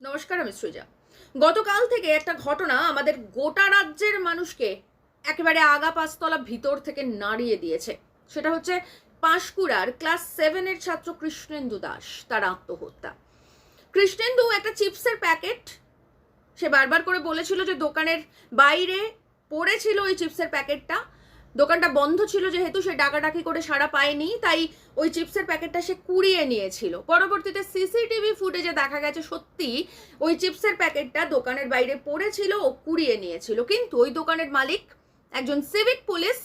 নমস্কার, আমি সৃজা। গতকাল থেকে একটা ঘটনা আমাদের গোটা রাজ্যের মানুষকে একেবারে আগা পাঁচতলা ভিতর থেকে নাড়িয়ে দিয়েছে। সেটা হচ্ছে পাঁশকুড়ার ক্লাস সেভেনের ছাত্র কৃষ্ণেন্দু দাস, তার আত্মহত্যা। কৃষ্ণেন্দু একটা চিপসের প্যাকেট, সে বারবার করে বলেছিল যে দোকানের বাইরে পড়েছিল ওই চিপসের প্যাকেটটা দোকানটা বন্ধ ছিল যেহেতু সে ডাকাডাকি করে সাড়া পায়নি, তাই ওই চিপসের প্যাকেটটা সে কুড়িয়ে নিয়েছিল। পরবর্তীতে সিসিটিভি ফুটেজে দেখা গেছে সত্যি ওই চিপসের প্যাকেটটা দোকানের বাইরে পড়েছিল ও কুড়িয়ে নিয়েছিল। কিন্তু ওই দোকানের মালিক একজন সিভিক পুলিশ,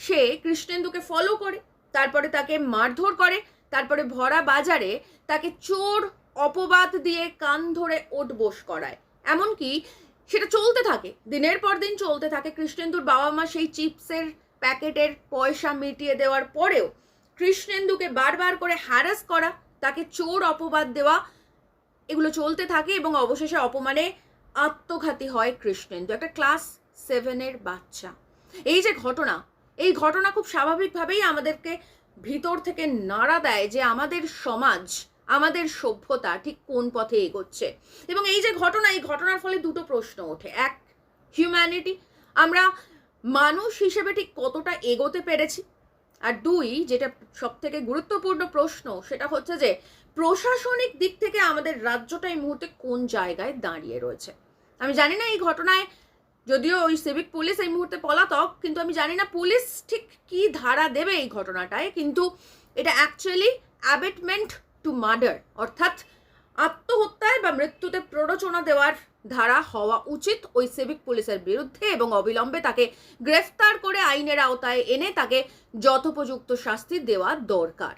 সে কৃষ্ণেন্দুকে ফলো করে, তারপরে তাকে মারধর করে, তারপরে ভরা বাজারে তাকে চোর, অপবাদ দিয়ে কান ধরে ওট বোস করায়। এমনকি সেটা চলতে থাকে। দিনের পর দিন চলতে থাকে। কৃষ্ণেন্দুর বাবা মা সেই চিপসের প্যাকেটের পয়সা মিটিয়ে দেওয়ার পরেও কৃষ্ণেন্দুকে বারবার করে হ্যারাস করা, তাকে চোর অপবাদ দেওয়া, এগুলো চলতে থাকে এবং অবশেষে অপমানে আত্মঘাতী হয় কৃষ্ণেন্দু। একটা ক্লাস সেভেনের বাচ্চা। এই যে ঘটনা, এই ঘটনা খুব স্বাভাবিকভাবেই আমাদেরকে ভিতর থেকে নাড়া দেয় যে আমাদের সমাজ আমাদের সভ্যতা ঠিক কোন পথে এগোচ্ছে? এবং এই যে ঘটনা, এই ঘটনার ফলে দুটো প্রশ্ন ওঠে। এক হিউম্যানিটি আমরা মানুষ হিসেবে ঠিক কতটা এগোতে পেরেছি? আর দুই, যেটা সব থেকে গুরুত্বপূর্ণ প্রশ্ন, সেটা হচ্ছে যে প্রশাসনিক দিক থেকে আমাদের রাজ্যটা এই মুহূর্তে কোন জায়গায় দাঁড়িয়ে রয়েছে? আমি জানি না এই ঘটনায়, যদিও ওই সিভিক পুলিশ এই মুহূর্তে পলাতক, কিন্তু আমি জানি না পুলিশ ঠিক কি ধারা দেবে এই ঘটনাটায়, কিন্তু এটা অ্যাকচুয়ালি অ্যাবেটমেন্ট টু মার্ডার অর্থাৎ আত্মহত্যায় বা মৃত্যুতে প্ররোচনা দেওয়ার ধারা হওয়া উচিত ওই সিভিক পুলিশের বিরুদ্ধে এবং অবিলম্বে তাকে গ্রেফতার করে আইনের আওতায় এনে তাকে যথোপযুক্ত শাস্তি দেওয়া দরকার।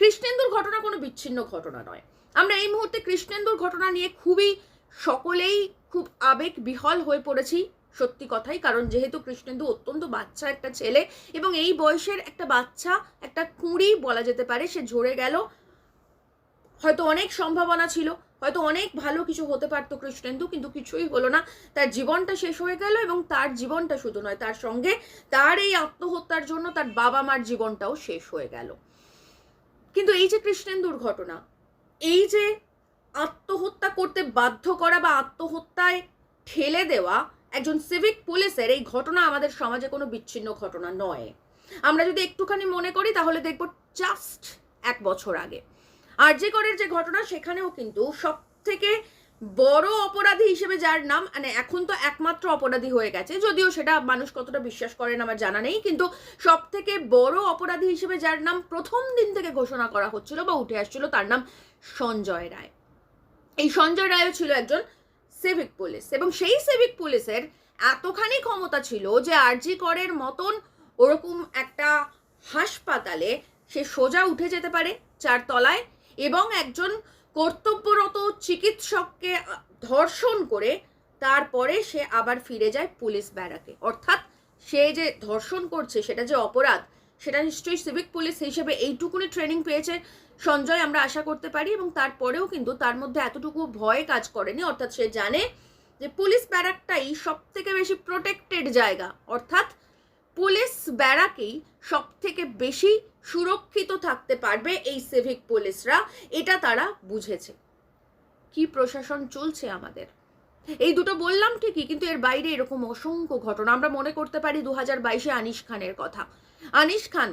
কৃষ্ণেন্দুর ঘটনা কোনো বিচ্ছিন্ন ঘটনা নয়। আমরা এই মুহূর্তে কৃষ্ণেন্দুর ঘটনা নিয়ে খুবই সকলেই খুব আবেগ বিহল হয়ে পড়েছি। সত্যি কথাই, কারণ যেহেতু কৃষ্ণেন্দু অত্যন্ত বাচ্চা একটা ছেলে এবং এই বয়সের একটা বাচ্চা, একটা কুঁড়ি বলা যেতে পারে, সে ঝরে গেল। হয়তো অনেক সম্ভাবনা ছিল, হয়তো অনেক ভালো কিছু হতে পারতো কৃষ্ণেন্দু, কিন্তু কিছুই হলো না। তার জীবনটা শেষ হয়ে গেল এবং তার জীবনটা শুধু নয়, তার সঙ্গে তার এই আত্মহত্যার জন্য তার বাবা মার জীবনটাও শেষ হয়ে গেল। কিন্তু এই যে কৃষ্ণেন্দুর ঘটনা, এই যে আত্মহত্যা করতে বাধ্য করা বা আত্মহত্যায় ঠেলে দেওয়া একজন সিভিক পুলিশের এই ঘটনা আমাদের সমাজে কোনো বিচ্ছিন্ন ঘটনা নয়। আমরা যদি একটুখানি মনে করি, তাহলে দেখব জাস্ট এক বছর আগে। আর আরজিকরের যে ঘটনা, সেখানেও কিন্তু সব থেকে বড় অপরাধী হিসেবে যার নাম মানে এখন তো একমাত্র অপরাধী হয়ে গেছে, যদিও সেটা মানুষ কতটা বিশ্বাস করেন আমার জানা নেই, কিন্তু সব থেকে বড় অপরাধী হিসেবে যার নাম প্রথম দিন থেকে ঘোষণা করা হচ্ছিল বা উঠে আসছিল, তার নাম সঞ্জয় রায়। এই সঞ্জয় রায়ও ছিল একজন সিভিক পুলিশ এবং সেই সিভিক পুলিশের এতখানি ক্ষমতা ছিল যে আরজি করের মতন ওরকম একটা হাসপাতালে সে সোজা উঠে যেতে পারে চার তলায় এবং একজন কর্তব্যরত চিকিৎসককে ধর্ষণ করে তারপরে সে আবার ফিরে যায় পুলিশ ব্যারাকে। অর্থাৎ সে যে ধর্ষণ করছে, সেটা যে অপরাধ সেটা নিশ্চয়ই সিভিক পুলিশ হিসেবে এইটুকুনি ট্রেনিং পেয়েছে সঞ্জয়, আমরা আশা করতে পারি, এবং তারপরেও কিন্তু তার মধ্যে এতটুকু ভয় কাজ করেনি। অর্থাৎ সে জানে যে পুলিশ ব্যারাকটাই সব থেকে বেশি প্রোটেক্টেড জায়গা। অর্থাৎ পুলিশ ব্যারাকেই সব থেকে বেশি সুরক্ষিত থাকতে পারবে এই সিভিক পুলিশরা এটা তারা বুঝেছে। কি প্রশাসন চলছে আমাদের? এই দুটো বললাম ঠিকই, কিন্তু এর বাইরে এরকম অসংখ্য ঘটনা। আমরা মনে করতে পারি দু হাজার বাইশে আনিস খানের কথা। আনিস খান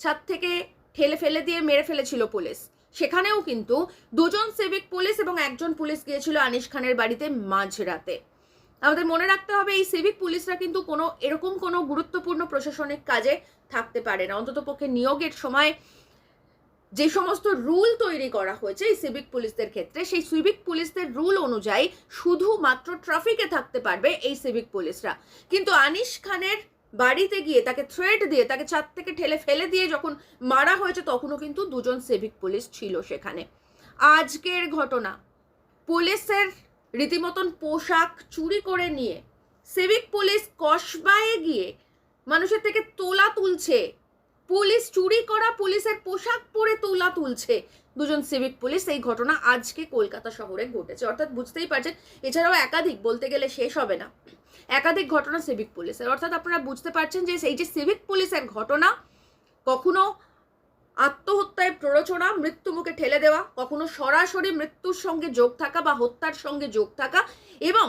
ছাদ থেকে ঠেলে ফেলে দিয়ে মেরে ফেলেছিল পুলিশ। সেখানেও কিন্তু দুজন সিভিক পুলিশ এবং একজন পুলিশ গিয়েছিল আনিস খানের বাড়িতে মাঝরাতে। আমাদের মনে রাখতে হবে, এই সিভিক পুলিশরা কিন্তু কোনো, এরকম কোনো গুরুত্বপূর্ণ প্রশাসনিক কাজে থাকতে পারে না। অন্তত পক্ষে নিয়োগের সময় যে সমস্ত রুল তৈরি করা হয়েছে এই সিভিক পুলিশদের ক্ষেত্রে, সেই সিভিক পুলিশদের রুল অনুযায়ী শুধুমাত্র ট্রাফিকে থাকতে পারবে এই সিভিক পুলিশরা। কিন্তু আনিস খানের বাড়িতে গিয়ে, তাকে থ্রেট দিয়ে, তাকে ছাদ থেকে ঠেলে ফেলে দিয়ে যখন মারা হয়েছে, তখনও কিন্তু দুজন সিভিক পুলিশ ছিল সেখানে। আজকের ঘটনা, পুলিশের রীতিমতন পোশাক চুরি করে নিয়ে সিভিক পুলিশ কসবায় গিয়ে মানুষের থেকে তোলা তুলছে পুলিশ চুরি করা পুলিশের পোশাক পরে তোলা তুলছে। দুজন সিভিক পুলিশ এই ঘটনা আজকে কলকাতা শহরে ঘটেছে। অর্থাৎ বুঝতেই পারছেন, এছাড়াও একাধিক, বলতে গেলে শেষ হবে না। একাধিক ঘটনা সিভিক পুলিশের। অর্থাৎ আপনারা বুঝতে পারছেন যে এই যে সিভিক পুলিশের ঘটনা, কখনো আত্মহত্যায় প্ররোচনা প্ররোচনা, মৃত্যু মুখে ঠেলে দেওয়া, কখনো সরাসরি মৃত্যুর সঙ্গে যোগ থাকা বা হত্যার সঙ্গে যোগ থাকা এবং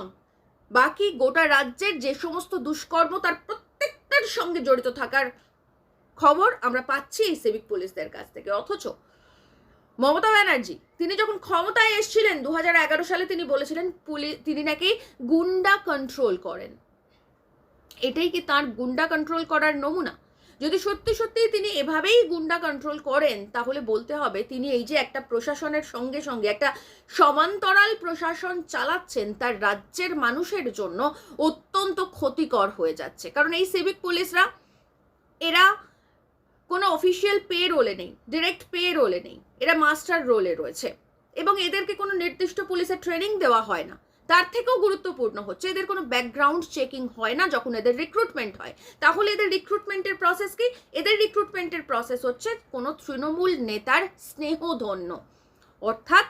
বাকি গোটা রাজ্যের যে সমস্ত দুষ্কর্ম, তার প্রত্যেকটার সঙ্গে জড়িত থাকার খবর আমরা পাচ্ছি এই সিভিক পুলিশদের কাছ থেকে। অথচ মমতা ব্যানার্জি, তিনি যখন ক্ষমতায় এসেছিলেন দু হাজার এগারো সালে, তিনি বলেছিলেন পুলিশ তিনি নাকি গুন্ডা কন্ট্রোল করেন। এটাই কি তার গুন্ডা কন্ট্রোল করার নমুনা? যদি সত্যি সত্যি তিনি এভাবেই গুন্ডা কন্ট্রোল করেন, তাহলে বলতে হবে তিনি এই যে একটা প্রশাসনের সঙ্গে সঙ্গে একটা সমান্তরাল প্রশাসন চালাচ্ছেন, তার রাজ্যের মানুষের জন্য অত্যন্ত ক্ষতিকর হয়ে যাচ্ছে। কারণ এই সিভিক পুলিশরা এরা অফিসিয়াল পে রোলে নেই ডিরেক্ট পে রোলে নেই, এরা মাস্টার রোলে রয়েছে। এবং এদেরকে কোনো নির্দিষ্ট পুলিশের ট্রেনিং দেওয়া হয় না। তার থেকেও গুরুত্বপূর্ণ হচ্ছে, এদের কোনো ব্যাকগ্রাউন্ড চেকিং হয় না যখন এদের রিক্রুটমেন্ট হয়। তাহলে এদের রিক্রুটমেন্টের প্রসেস কি? এদের রিক্রুটমেন্টের প্রসেস হচ্ছে কোনো তৃণমূল নেতার স্নেহধন্য। অর্থাৎ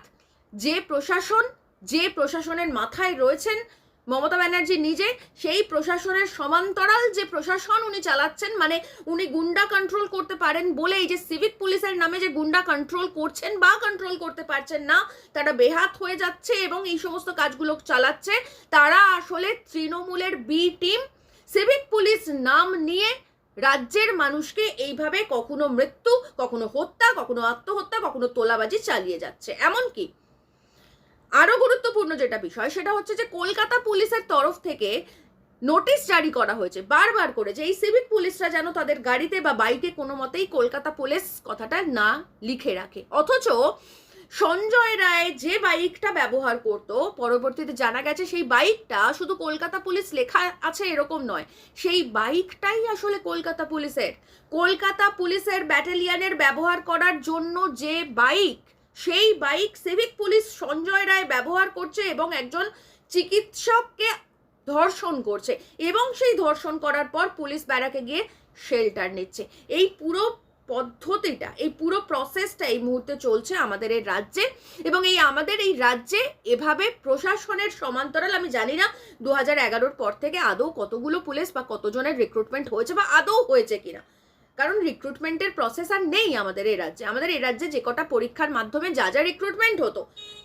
যে প্রশাসন, যে প্রশাসনের মাথায় রয়েছেন মমতা ব্যানার্জি নিজে সেই প্রশাসনের সমান্তরাল যে প্রশাসন উনি চালাচ্ছেন মানে উনি গুন্ডা কন্ট্রোল করতে পারেন বলে এই যে সিভিক পুলিশের নামে যে গুন্ডা কন্ট্রোল করছেন বা কন্ট্রোল করতে পারছেন না, তারা বেহাত হয়ে যাচ্ছে এবং এই সমস্ত কাজগুলো চালাচ্ছে। তারা আসলে তৃণমূলের বি টিম সিভিক পুলিশ নাম নিয়ে রাজ্যের মানুষকে এইভাবে কখনো মৃত্যু, কখনো হত্যা, কখনো আত্মহত্যা, কখনো তোলাবাজি চালিয়ে যাচ্ছে। এমনকি আরও গুরুত্বপূর্ণ যেটা বিষয়, সেটা হচ্ছে যে কলকাতা পুলিশের তরফ থেকে নোটিশ জারি করা হয়েছে বারবার করে যে এই সিভিক পুলিশরা যেন তাদের গাড়িতে বা বাইকে কোনো মতেই কলকাতা পুলিশ কথাটা না লিখে রাখে। অথচ সঞ্জয় রায় যে বাইকটা ব্যবহার করত, পরবর্তীতে জানা গেছে সেই বাইকটা শুধু কলকাতা পুলিশ লেখা আছে এরকম নয়, সেই বাইকটাই আসলে কলকাতা পুলিশের। কলকাতা পুলিশের ব্যাটালিয়ানের ব্যবহার করার জন্য যে বাইক সেই bike civic police Sanjay Roy ব্যবহার করছে এবং একজন চিকিৎসককে ধর্ষণ করছে এবং সেই ধর্ষণ করার পর পুলিশ ব্যারাকে গিয়ে শেল্টার নিচ্ছে। এই পুরো পদ্ধতিটা, এই পুরো প্রসেসটা এই মুহূর্তে চলছে আমাদের এই রাজ্যে এবং এই আমাদের এই রাজ্যে এভাবে প্রশাসনের সমান্তরাল, আমি জানি না দু হাজার পর থেকে আদৌ কতগুলো পুলিশ বা কতজনের রিক্রুটমেন্ট হয়েছে বা আদৌ হয়েছে কিনা। কারণ রিক্রুটমেন্টের প্রসেস আর নেই আমাদের এ রাজ্যে। আমাদের এ রাজ্যে যে কটা পরীক্ষার মাধ্যমে যা যা রিক্রুটমেন্ট হতো,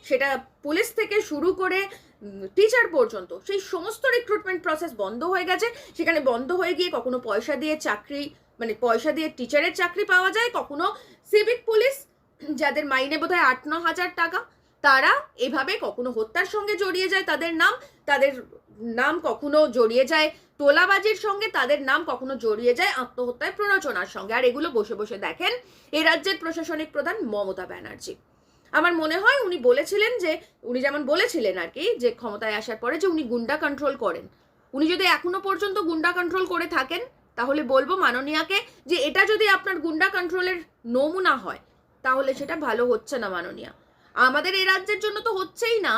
সেটা পুলিশ থেকে শুরু করে টিচার পর্যন্ত, সেই সমস্ত রিক্রুটমেন্ট প্রসেস বন্ধ হয়ে গেছে। সেখানে বন্ধ হয়ে গিয়ে কখনো পয়সা দিয়ে চাকরি মানে পয়সা দিয়ে টিচারের চাকরি পাওয়া যায়, কখনো সিভিক পুলিশ যাদের মাইনে বোধ হয় আট ন হাজার টাকা, তারা এভাবে কখনো হত্যার সঙ্গে জড়িয়ে যায় তাদের নাম। তাদের নাম কখনো জড়িয়ে যায় তোলাবাজির সঙ্গে তাদের নাম কখনো জড়িয়ে যায় আত্মহত্যায় প্ররোচনার সঙ্গে। আর এগুলো বসে বসে দেখেন এই রাজ্যের প্রশাসনিক প্রধান মমতা ব্যানার্জি। আমার মনে হয় উনি বলেছিলেন যে, উনি যেমন বলেছিলেন আর কি যে, ক্ষমতায় আসার পরে যে উনি গুন্ডা কন্ট্রোল করেন। উনি যদি এখনও পর্যন্ত গুন্ডা কন্ট্রোল করে থাকেন, তাহলে বলব মাননীয়াকে যে, এটা যদি আপনার গুন্ডা কন্ট্রোলের নমুনা হয়, তাহলে সেটা ভালো হচ্ছে না মাননীয়া। আমাদের এই রাজ্যের জন্য তো হচ্ছেই না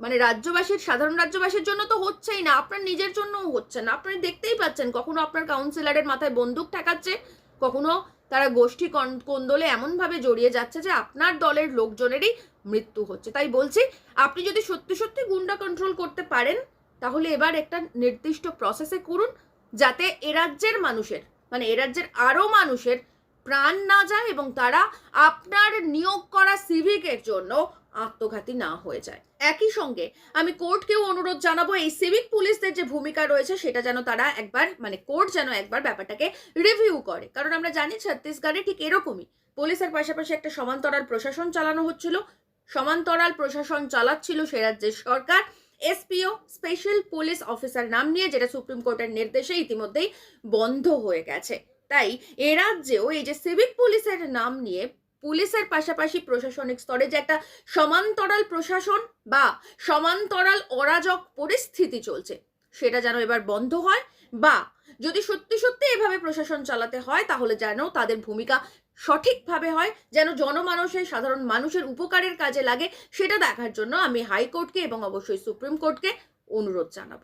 মানে রাজ্যবাসীর, সাধারণ রাজ্যবাসীর জন্য তো হচ্ছেই না, আপনার নিজের জন্যও হচ্ছে না। আপনি দেখতেই পাচ্ছেন, কখনো আপনার কাউন্সিলরের মাথায় বন্দুক ঠেকাচ্ছে, কখনো তারা গোষ্ঠী কন- কোন্দলে এমনভাবে জড়িয়ে যাচ্ছে যে আপনার দলের লোকজনেরই মৃত্যু হচ্ছে। তাই বলছি, আপনি যদি সত্যি সত্যি গুন্ডা কন্ট্রোল করতে পারেন, তাহলে এবার একটা নির্দিষ্ট প্রসেসে করুন, যাতে এ রাজ্যের মানুষের মানে এ রাজ্যের আরও মানুষের প্রাণ না যায় এবং তারা আপনার নিয়োগ করা সিভিকের জন্য আত্মঘাতী না হয়ে যায়। একই সঙ্গে আমি কোর্টকেও অনুরোধ জানাব, এই সিভিক পুলিশদের যে ভূমিকা রয়েছে সেটা যেন তারা একবার মানে কোর্ট যেন একবার ব্যাপারটাকে রিভিউ করে। কারণ আমরা জানি ছত্তিশগড়ে ঠিক এরকমই। পুলিশের পাশাপাশি একটা সমান্তরাল প্রশাসন চালানো হচ্ছিল। সমান্তরাল প্রশাসন চালাচ্ছিল সে রাজ্যের সরকার। এসপিও স্পেশাল পুলিশ অফিসার নাম নিয়ে যেটা সুপ্রিম কোর্টের নির্দেশে ইতিমধ্যেই বন্ধ হয়ে গেছে। তাই এ রাজ্যেও এই যে সিভিক পুলিশের নাম নিয়ে পুলিশের পাশাপাশি প্রশাসনিক স্তরে যে একটা সমান্তরাল প্রশাসন বা সমান্তরাল অরাজক পরিস্থিতি চলছে, সেটা যেন এবার বন্ধ হয় বা যদি সত্যি সত্যি এভাবে প্রশাসন চালাতে হয়, তাহলে যেন তাদের ভূমিকা সঠিকভাবে হয়, যেন জনমানুষের সাধারণ মানুষের উপকারের কাজে লাগে, সেটা দেখার জন্য আমি হাইকোর্টকে এবং অবশ্যই সুপ্রিম কোর্টকে অনুরোধ জানাব।